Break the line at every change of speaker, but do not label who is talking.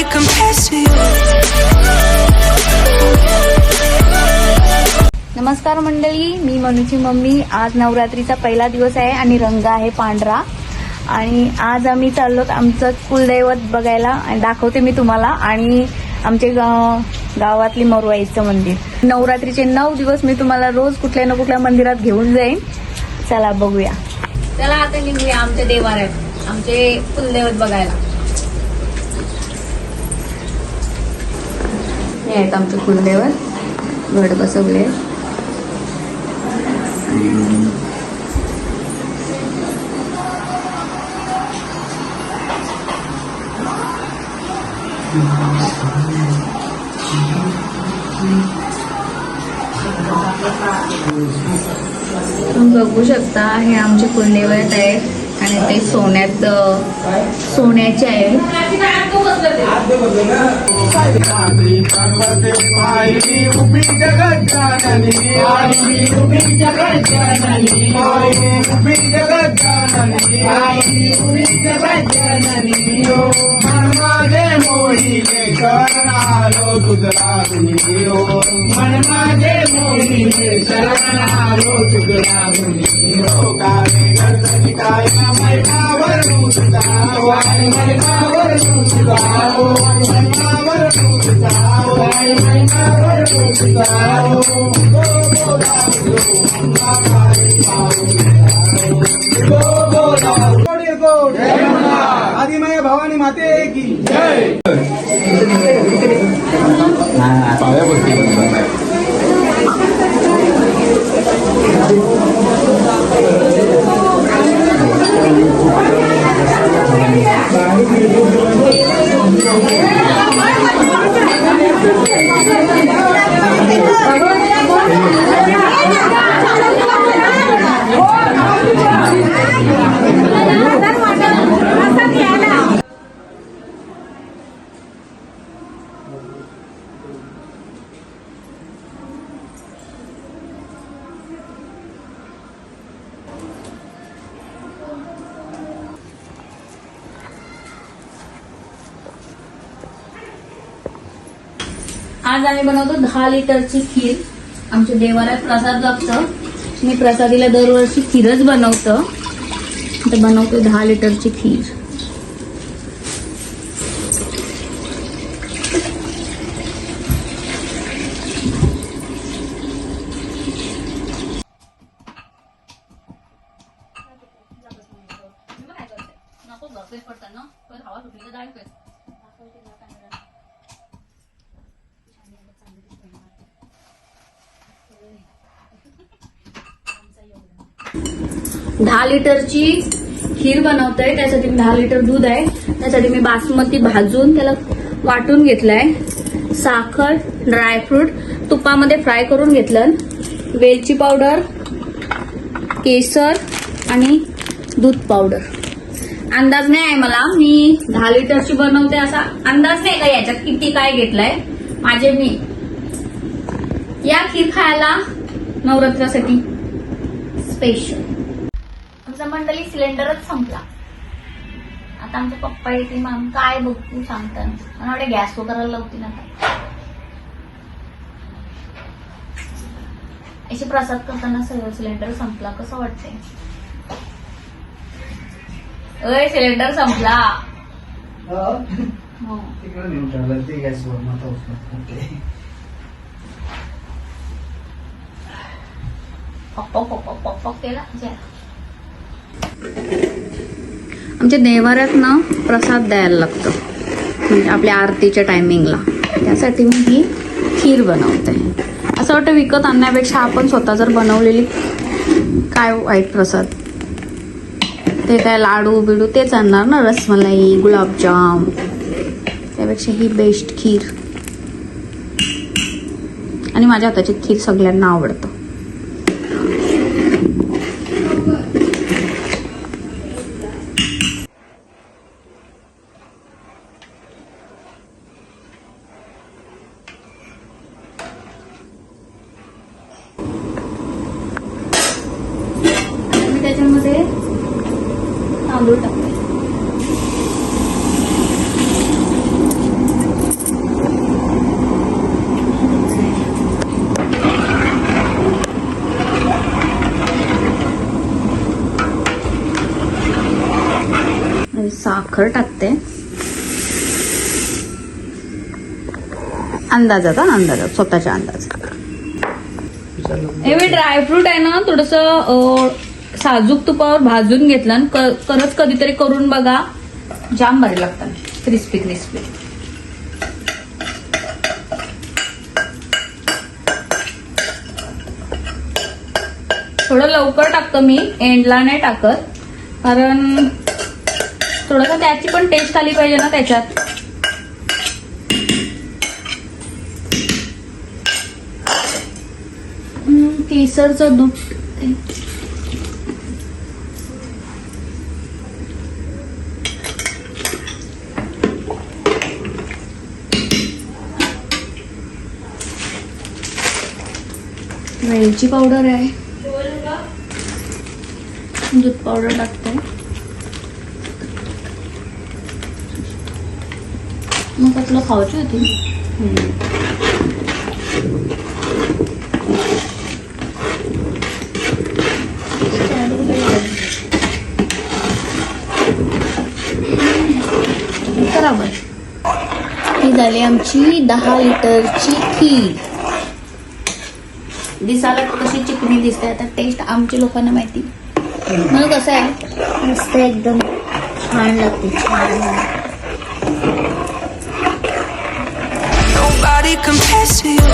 nobody compares to you.
नमस्कार मंडळी मी मनुची mummy. आज नवरात्रीचा पहिला दिवस आहे आणि रंग आहे पांढरा. आणि आज आम्ही चाललो आमचं कुलदैवत बघायला. आणि दाखवते मी तुम्हाला. आणि आमचे गाव- गावातली मरुआईचं मंदिर. नवरात्रीचे नऊ दिवस मी तुम्हाला रोज कुठल्या ना कुठल्या मंदिरात घेऊन जाईन. चला बघूया. चला आता निघूया आमच्या देवाऱ्यात. आमचे कुलदैवत बघायला. हे आहेत आमचे कुलदैवत. घड बसवले. तुम्ही बघू शकता हे आमचे कुलदैवत आहेत. आणि ते सोन्यात सोन्याचे आहे
आदी आदिमाया भवानी माते की जय. Thank you.
आज आम्ही बनवतो दहा लिटरची खीर. आमच्या देवाला प्रसाद लागतं. मी प्रसादीला दरवर्षी खीरच बनवतं. तर बनवतो दहा लिटरची खीर. दहा लिटरची खीर बनवतोय. त्यासाठी दहा लिटर दूध आहे. त्यासाठी मी बासमती भाजून त्याला वाटून घेतलाय. साखर ड्रायफ्रूट तुपामध्ये फ्राय करून घेतलं. वेलची पावडर केसर आणि दूध पावडर अंदाज नाही आहे मला. मी दहा लिटरची बनवते असा अंदाज नाही का याच्यात किती काय घेतलाय. माझे मी. या खीर खायला नवरात्रासाठी स्पेशल मंडळी सिलेंडरच संपला. आता आमचे पप्पा येतील मग काय बघू सांगतात. मला वाटते गॅस वगैरे लावतील आता. याची प्रसाद करताना सगळं सिलेंडर संपला. कसं वाटतंय? अय सिलेंडर संपला. हो.
तिकडे नेऊन ठेवलं ते गॅसवर मग ओके
पक पक पक पक पक पक केला? जरा. आमच्या देवाऱ्यात ना प्रसाद द्यायला लागतं. म्हणजे आपल्या आरतीच्या टायमिंगला त्यासाठी मी ही खीर बनवते. असं वाटतं विकत आणण्यापेक्षा आपण स्वतः जर बनवलेली काय वाईट प्रसाद? ते काय लाडू बिडू तेच आणणार ना? रसमलाई गुलाबजाम. त्यापेक्षा ही बेस्ट खीर. आणि माझ्या हाताची खीर सगळ्यांना आवडतं. तांदूळ टाकते साखर टाकते. अंदाजात अंदाजात स्वतःच्या अंदाजात. हे ड्रायफ्रूट आहे ना थोडस साजूक तुपावर भाजून घेतलं आणि खरंच कधीतरी करून बघा. जाम भारी लागतात. Crispy crispy. थोडं लवकर टाकतो मी. एंडला नाही टाकत. कारण थोडंसं त्याची पण टेस्ट आली पाहिजे ना त्याच्यात. केसरचं दूध. वेलची पावडर आहे. दूध पावडर टाकते. मग का तुला खावायची होती झाली आमची दहा लिटरची खीर. दिसायला कशी चिकणी दिसते आता टेस्ट आमच्या लोकांना माहिती. मला कसं आहे?
मस्त एकदम. छान लागते छान
Nobody compares to you.